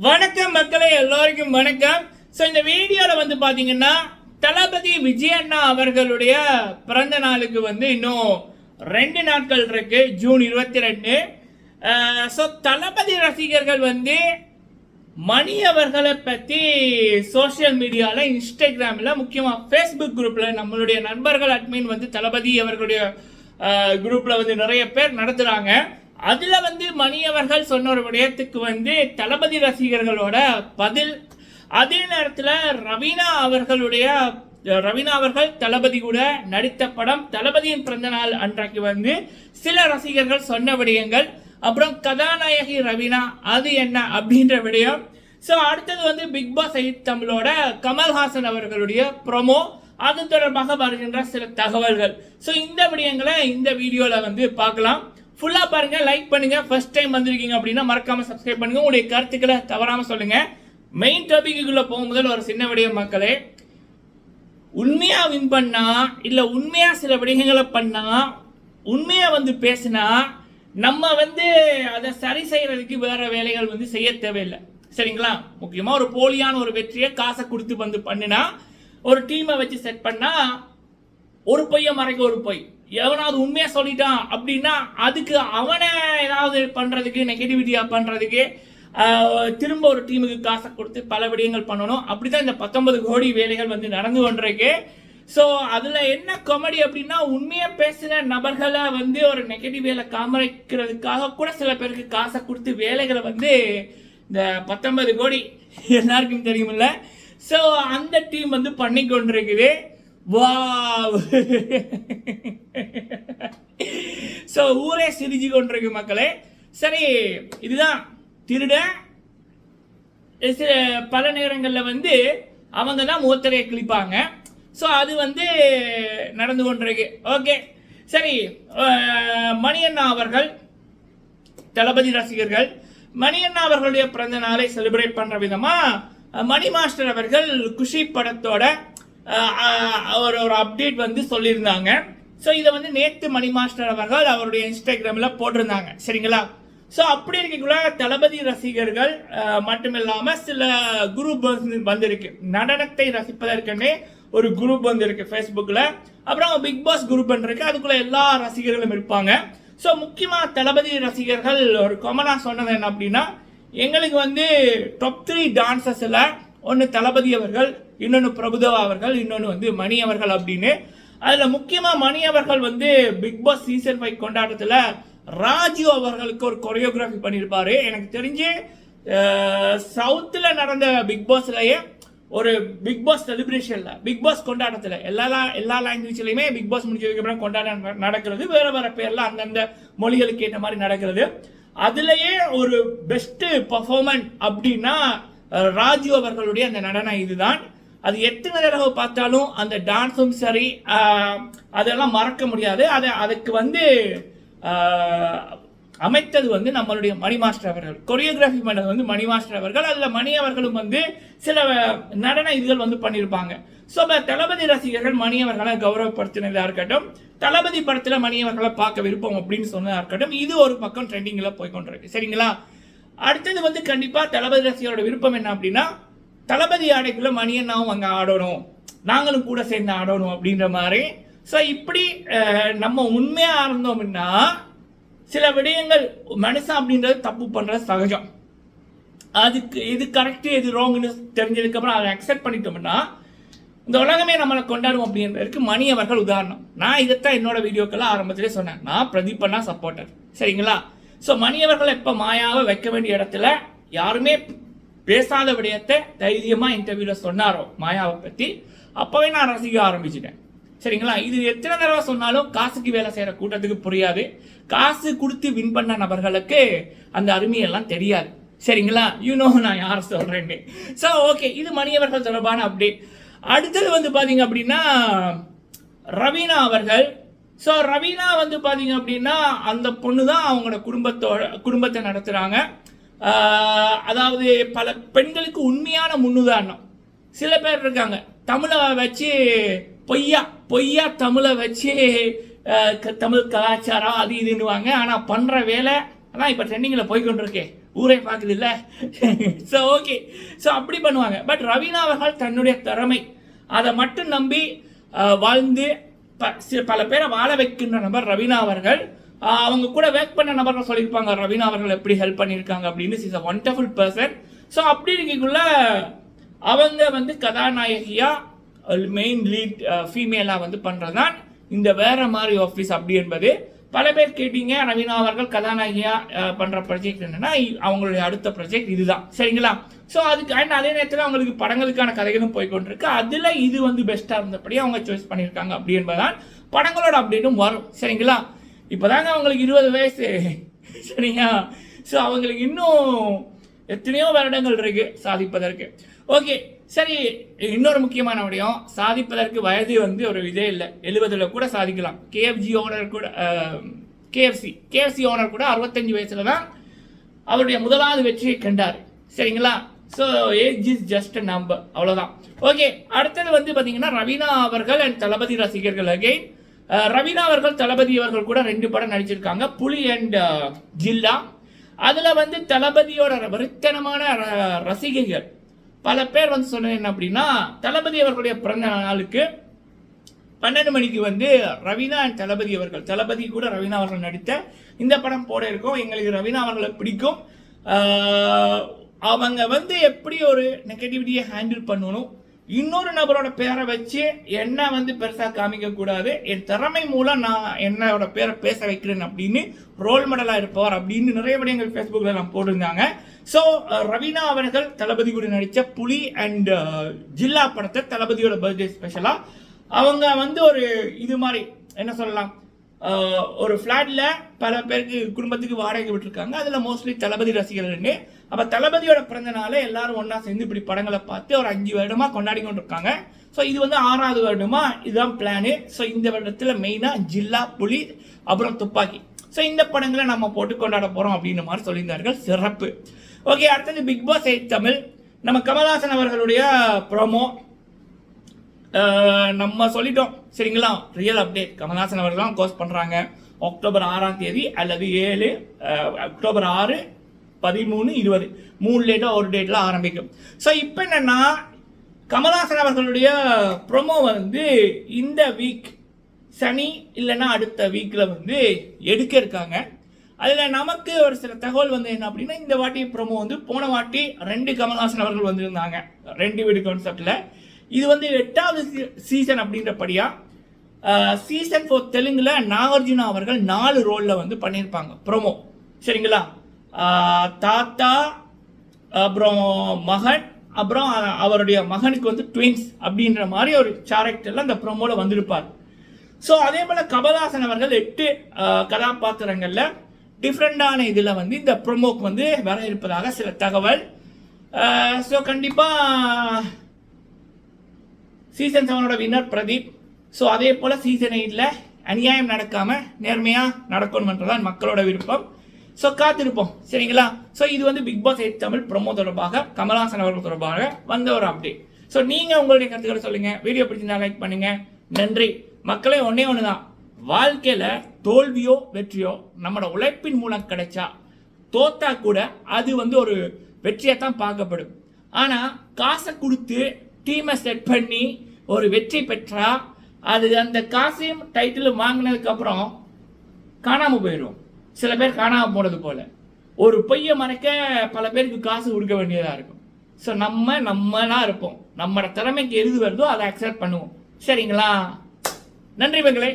வணக்கம் மக்களே எல்லோருக்கும் வணக்கம். ஸோ இந்த வீடியோவில் வந்து பார்த்தீங்கன்னா தளபதி விஜயண்ணா அவர்களுடைய பிறந்த நாளுக்கு வந்து இன்னும் ரெண்டு நாட்கள் இருக்கு ஜூன் இருபத்தி ரெண்டு ஸோ தளபதி ரசிகர்கள் வந்து மணி அவர்களை பற்றி சோஷியல் மீடியாவில் இன்ஸ்டாகிராமில் முக்கியமாக ஃபேஸ்புக் குரூப்பில் நம்மளுடைய நண்பர்கள் அட்மின் வந்து தளபதி அவர்களுடைய குரூப்பில் வந்து நிறைய பேர் நடத்துகிறாங்க அதில் வந்து மணியவர்கள் சொன்ன ஒரு விடயத்துக்கு வந்து தளபதி ரசிகர்களோட பதில் அதே நேரத்தில் ரவீனா அவர்களுடைய ரவீனா அவர்கள் தளபதி கூட நடித்த படம் தளபதியின் பிறந்த நாள் அன்றைக்கு வந்து சில ரசிகர்கள் சொன்ன விடயங்கள். அப்புறம் கதாநாயகி ரவீனா அது என்ன அப்படின்ற விடயம். ஸோ அடுத்தது வந்து பிக் பாஸ் எயிட் தமிழோட கமல்ஹாசன் அவர்களுடைய ப்ரொமோ அது தொடர்பாக வருகின்ற சில தகவல்கள். ஸோ இந்த விடயங்களை இந்த வீடியோவில் வந்து பார்க்கலாம். ஃபுல்லாக பாருங்க லைக் பண்ணுங்க. ஃபர்ஸ்ட் டைம் வந்திருக்கீங்க அப்படின்னா மறக்காம சப்ஸ்கிரைப் பண்ணுங்க. உங்களுடைய கருத்துக்களை தவறாம சொல்லுங்க. மெயின் டாபிக்குள்ள போகும்போது ஒரு சின்ன விடயம் மக்களே. உண்மையா வின் பண்ணா இல்ல உண்மையா சில விடயங்களை பண்ணா உண்மையா வந்து பேசினா நம்ம வந்து அதை சரி செய்யறதுக்கு வேற வேலைகள் வந்து செய்ய தேவையில்லை. சரிங்களா? முக்கியமா ஒரு போலியான ஒரு வெற்றியை காசை கொடுத்து வந்து பண்ணினா ஒரு டீமை வச்சு செட் பண்ணா ஒரு பொய்யை மறைக்க ஒரு பொய். எவனாவது உண்மையாக சொல்லிட்டான் அப்படின்னா அதுக்கு அவனை ஏதாவது பண்ணுறதுக்கு நெகட்டிவிட்டியாக பண்ணுறதுக்கு திரும்ப ஒரு டீமுக்கு காசை கொடுத்து பல விடயங்கள் பண்ணணும். அப்படி தான் இந்த பத்தொன்பது கோடி வேலைகள் வந்து நடந்து கொண்டிருக்கு. ஸோ அதில் என்ன காமெடி அப்படின்னா உண்மையாக பேசின நபர்களை வந்து ஒரு நெகட்டிவ் வேலை காமரிக்கிறதுக்காக கூட சில பேருக்கு காசை கொடுத்து வேலைகளை வந்து இந்த பத்தொன்பது கோடி எல்லாருக்கும் தெரியுமில்ல ஸோ அந்த டீம் வந்து பண்ணி கொண்டிருக்குது வாவ். ஸோ ஊரே சிரிஞ்சு கொண்டிருக்கு மக்களே. சரி இதுதான் திருட. பல நேரங்களில் வந்து அவங்க தான் மூத்தரையை கிழிப்பாங்க. ஸோ அது வந்து நடந்து கொண்டிருக்கு. ஓகே சரி மணியண்ணா அவர்கள் தளபதி ரசிகர்கள் மணியண்ணா அவர்களுடைய பிறந்த நாளை செலிப்ரேட் பண்ணுற விதமாக மணி மாஸ்டர் அவர்கள் குஷி படத்தோட ஒரு ஒரு அப்டேட் வந்து சொல்லியிருந்தாங்க. ஸோ இதை வந்து நேத்து மணி மாஸ்டர் அவர்கள் அவருடைய இன்ஸ்டாகிராமில் போட்டிருந்தாங்க. சரிங்களா? ஸோ அப்படி இருக்கக்குள்ள தளபதி ரசிகர்கள் மட்டுமில்லாமல் சில குரூப் வந்திருக்கு. நடனத்தை ரசிப்பதற்குமே ஒரு குரூப் வந்து இருக்கு ஃபேஸ்புக்கில் அப்புறம் பிக் பாஸ் குரூப் இருக்கு. அதுக்குள்ளே எல்லா ரசிகர்களும் இருப்பாங்க. ஸோ முக்கியமாக தளபதி ரசிகர்கள் ஒரு கொமனா சொன்னது என்ன அப்படின்னா எங்களுக்கு வந்து டாப் த்ரீ டான்சஸில் ஒன்று தளபதி அவர்கள் இன்னொன்று பிரபுதவா அவர்கள் இன்னொன்று வந்து மணி அவர்கள் அப்படின்னு. அதில் முக்கியமாக மணி அவர்கள் வந்து பிக் பாஸ் சீசன் ஃபைவ் கொண்டாட்டத்தில் ராஜு அவர்களுக்கு ஒரு கொரியோகிராஃபி பண்ணியிருப்பார் எனக்கு தெரிஞ்சு சவுத்தில் நடந்த பிக் பாஸ்லேயே ஒரு பிக் பாஸ் செலிப்ரேஷனில் பிக் பாஸ் கொண்டாட்டத்தில் எல்லா எல்லா லாங்குவேஜ்லையுமே பிக் பாஸ் முடிஞ்சதுக்கப்புறம் கொண்டாட்டம் நடக்கிறது. வேறு வேறு பேரில் அந்தந்த மொழிகளுக்கு ஏற்ற மாதிரி நடக்கிறது. அதுலேயே ஒரு பெஸ்ட்டு பர்ஃபார்மன் அப்படின்னா ராஜு அவர்களுடைய அந்த நடனம் இதுதான். அது எத்தனை தடவை பார்த்தாலும் அந்த டான்ஸும் சரி அதெல்லாம் மறக்க முடியாது. அதை அதுக்கு வந்து அமைத்தது வந்து நம்மளுடைய மணி மாஸ்டர் அவர்கள். கொரியோகிராஃபி பண்ணது வந்து மணி மாஸ்டர் அவர்கள். அதில் மணி அவர்களும் வந்து சில நடன இதுகள் வந்து பண்ணியிருப்பாங்க. ஸோ தளபதி ரசிகர்கள் மணி அவர்களை இருக்கட்டும் தளபதி படத்தில் மணி அவர்களை பார்க்க விருப்பம் அப்படின்னு சொன்னதாக இருக்கட்டும் இது ஒரு பக்கம் ட்ரெண்டிங்கில் போய் கொண்டிருக்கு சரிங்களா? அடுத்தது வந்து கண்டிப்பாக தளபதி ரசிகரோட விருப்பம் என்ன அப்படின்னா தளபதி ஆடைக்குள்ள மணியண்ணாவும் அங்கே ஆடணும். நாங்களும் கூட சேர்ந்து ஆடணும் அப்படின்ற மாதிரி. ஸோ இப்படி நம்ம உண்மையாக இருந்தோம்னா சில விடயங்கள் மனுஷன் அப்படின்றது தப்பு பண்ணுறது சகஜம். அதுக்கு இது கரெக்டு இது ராங்னு தெரிஞ்சதுக்கப்புறம் அதை அக்செப்ட் பண்ணிட்டோம்னா இந்த உலகமே நம்மளை கொண்டாடும் அப்படின்றதுக்கு மணி அவர்கள் உதாரணம். நான் இதைத்தான் என்னோட வீடியோக்கெல்லாம் ஆரம்பத்திலே சொன்னேன். நான் பிரதீபன்னா சப்போர்ட்டர் சரிங்களா? ஸோ மணி அவர்கள் எப்போ மாயாவை வைக்க வேண்டிய இடத்துல யாருமே பேசாத விடயத்தை தைரியமாக இன்டர்வியூவில் சொன்னாரோ மாயாவை பற்றி அப்போவே நான் ரசிக்க ஆரம்பிச்சிட்டேன். சரிங்களா? இது எத்தனை தடவை சொன்னாலும் காசுக்கு வேலை செய்கிற கூட்டத்துக்கு புரியாது. காசு கொடுத்து வின் பண்ண நபர்களுக்கு அந்த அருமையெல்லாம் தெரியாது. சரிங்களா? யூனோ நான் யார் சொல்கிறேன்னு ஸோ ஓகே இது மணியவர்கள் தொடர்பான அப்டேட் அடுத்தது வந்து பார்த்தீங்க அப்படின்னா ரவீனா அவர்கள். ஸோ ரவீனா வந்து பார்த்தீங்க அப்படின்னா அந்த பொண்ணு தான் அவங்களோட குடும்பத்தோட குடும்பத்தை நடத்துகிறாங்க அதாவது பல பெண்களுக்கு உண்மையான முன்னுதாரணம். சில பேர் இருக்காங்க. தமிழை வச்சு பொய்யா பொய்யா தமிழை வச்சு க- தமிழ் கலாச்சாரம் அது இதுன்னுவாங்க. ஆனால் பண்ணுற வேலை ஆனால் இப்போ ட்ரெண்டிங்கில் போய்க்கொண்டிருக்கே ஊரே பார்க்குது இல்லை ஸோ ஓகே ஸோ அப்படி பண்ணுவாங்க. பட் ரவீனா அவர்கள் தன்னுடைய திறமை. அதை மட்டும் நம்பி வாழ்ந்து ப- பல பேரை வாழ வைக்கின்ற நபர் ரவீனா அவர்கள். அவங்க கூட ஒர்க் பண்ண நபர்கள் சொல்லியிருப்பாங்க ரவீனா அவர்கள் எப்படி ஹெல்ப் பண்ணியிருக்காங்க? அப்படின்னு. Is a wonderful person so அப்படி இருக்கக்குள்ள அவங்க வந்து கதாநாயகியாக மெயின் லீட் ஃபீமேலாக வந்து பண்ணுறது தான் இந்த வேற மாதிரி ஆஃபீஸ் அப்படி என்பது. பல பேர் கேட்டீங்க ரவீனா அவர்கள் கதாநாயகியாக பண்ணுற ப்ரொஜெக்ட் ப்ராஜெக்ட் என்னன்னா இ- அவங்களுடைய அடுத்த ப்ராஜெக்ட் இதுதான். சரிங்களா? ஸோ அதுக்கு அண்ட் அதே நேரத்தில் அவங்களுக்கு படங்களுக்கான கதைகளும் போய் கொண்டிருக்கு அதில் இது வந்து பெஸ்ட்டாக இருந்தபடி அவங்க சாய்ஸ் பண்ணியிருக்காங்க அப்படி என்பதுதான் படங்களோட அப்டேட்டும் வரும். சரிங்களா? இப்போதாங்க அவங்களுக்கு இருபது வயசு. சரியா? ஸோ அவங்களுக்கு இன்னும் எத்தனையோ வருடங்கள் இருக்குது சாதிப்பதற்கு. ஓகே சரி இன்னொரு முக்கியமான விடயம். சாதிப்பதற்கு வயது வந்து ஒரு இதே இல்லை. எழுபதில் கூட சாதிக்கலாம். கேஎஃப்ஜி ஓனர் கூட கேஎஃப்சி கேஎஃப்சி ஓனர் கூட அறுபத்தஞ்சு வயசில் தான் அவருடைய முதலாவது வெற்றியை கண்டார். சரிங்களா? So age is just number அவ்வளோதான் ஓகே அடுத்தது வந்து பார்த்தீங்கன்னா ரவீனா அவர்கள் அண்ட் தளபதி ரசிகர்கள் அகெயின் ரவீனா அவர்கள் தளபதி அவர்கள் கூட ரெண்டு படம் நடிச்சிருக்காங்க. புலி அண்ட் ஜில்லா. அதில் வந்து தளபதியோட வெறித்தனமான ர- ரசிகைகள். பல பேர் வந்து சொன்னது என்ன அப்படின்னா தளபதி அவர்களுடைய பிறந்த நாளுக்கு பன்னெண்டு மணிக்கு வந்து ரவீனா அண்ட் தளபதி அவர்கள் தளபதி கூட ரவீனா அவர்கள் நடித்த இந்த படம் போட இருக்கும். எங்களுக்கு ரவீனா அவர்களை பிடிக்கும். அவங்க வந்து எப்படி ஒரு நெகட்டிவிட்டியை ஹேண்டில் பண்ணணும்? இன்னொரு நபரோட பேரை வச்சு என்ன வந்து பெருசாக காமிக்க கூடாது. என் திறமை மூலம் நான் என்னோட பேரை பேச வைக்கிறேன் அப்படின்னு ரோல் மாடலாக இருப்பவர் அப்படின்னு நிறைய விடயங்கள் ஃபேஸ்புக்கில் நான் போட்டிருந்தாங்க. ஸோ ரவீனா அவர்கள் தளபதி கூட நடித்த புலி அண்ட் ஜில்லா படத்தை தளபதியோட பர்த்டே ஸ்பெஷலாக அவங்க வந்து ஒரு இது மாதிரி என்ன சொல்லலாம் ஒரு ஃப்ளாட்டில் பல பேருக்கு குடும்பத்துக்கு வாடகை விட்டுருக்காங்க. அதில் மோஸ்ட்லி தளபதி ரசிகர்கள்னு அப்ப தளபதியோட பிறந்த நாளை எல்லாரும் ஒன்றா சேர்ந்து இப்படி படங்களை பார்த்து ஒரு அஞ்சு வருடமா கொண்டாடி கொண்டு இருக்காங்க ஸோ இது வந்து ஆறாவது வருடமா? இதுதான் பிளானு ஸோ இந்த வருடத்துல மெயினா ஜில்லா புலி அப்புறம் துப்பாக்கி. ஸோ இந்த படங்களை நம்ம போட்டு கொண்டாட போறோம் அப்படின்ற மாதிரி சொல்லியிருந்தார்கள். சிறப்பு. ஓகே அடுத்தது பிக் பாஸ் எயிட் தமிழ். நம்ம கமல்ஹாசன் அவர்களுடைய ப்ரோமோ நம்ம சொல்லிட்டோம். சரிங்களா? ரியல் அப்டேட் கமல்ஹாசன் அவர்கள் தான் கோர்ஸ் பண்ணுறாங்க அக்டோபர் ஆறாம் தேதி அல்லது ஏழு அக்டோபர் ஆறு பதிமூணு இருபது. மூணு டேட்டாக ஒரு டேட்டில் ஆரம்பிக்கும். ஸோ இப்போ என்னன்னா கமல்ஹாசன் அவர்களுடைய ப்ரொமோ வந்து இந்த வீக் சனி இல்லைன்னா அடுத்த வீக்கில் வந்து எடுக்க இருக்காங்க. அதில் நமக்கு ஒரு சில தகவல் வந்து என்ன அப்படின்னா இந்த வாட்டி ப்ரோமோ வந்து போன வாட்டி ரெண்டு கமல்ஹாசன் அவர்கள் வந்திருந்தாங்க. ரெண்டு வீடு கான்செப்டில் இது வந்து எட்டாவது சீசன் அப்படின்றபடியாக சீசன் ஃபோர் தெலுங்கில் நாகார்ஜுனா அவர்கள் நாலு ரோலில் வந்து பண்ணியிருப்பாங்க ப்ரோமோ சரிங்களா? தாத்தா அப்புறம் மகன் அப்புறம் அவருடைய மகனுக்கு வந்து ட்வின்ஸ் அப்படின்ற மாதிரி ஒரு கேரக்டரில் அந்த ப்ரோமோவில் வந்திருப்பார். ஸோ அதே போல் கமல்ஹாசன் அவர்கள் எட்டு கதாபாத்திரங்களில் டிஃப்ரெண்டான இதில் வந்து இந்த ப்ரோமோக்கு வந்து வர இருப்பதாக சில தகவல். ஸோ கண்டிப்பாக சீசன் செவனோட வின்னர் பிரதீப். ஸோ அதே போல் சீசன் எயிட்டில் அநியாயம் நடக்காமல் நேர்மையாக நடக்கணுன்றதான் மக்களோட விருப்பம். ஸோ காத்திருப்போம். சரிங்களா? ஸோ இது வந்து big boss eight Tamil promo தொடர்பாக கமலாசன் அவர்கள் தொடர்பாக வந்த ஒரு அப்டேட் ஸோ நீங்கள் உங்களுடைய கருத்துக்களை சொல்லுங்கள் வீடியோ பிடிச்சிருந்தா லைக் பண்ணுங்கள் நன்றி. மக்களே ஒன்றே ஒன்று தான் வாழ்க்கையில் தோல்வியோ வெற்றியோ நம்மளோட உழைப்பின் மூலம் கிடைச்சா தோத்தா கூட அது வந்து ஒரு வெற்றியை தான் பார்க்கப்படும். ஆனால் காசை கொடுத்து டீமை செட் பண்ணி ஒரு வெற்றி பெற்றா அது அந்த காசையும் டைட்டிலும் வாங்கினதுக்கப்புறம் காணாமல் போயிடும் சில பேர் காணாமல் போனது போல. ஒரு பொய்யை மறைக்க பல பேருக்கு காசு கொடுக்க வேண்டியதாக இருக்கும். ஸோ நம்ம நம்மளாக இருப்போம். நம்மளோட திறமைக்கு எது வருதோ அதை அக்செப்ட் பண்ணுவோம். சரிங்களா? நன்றி மங்களே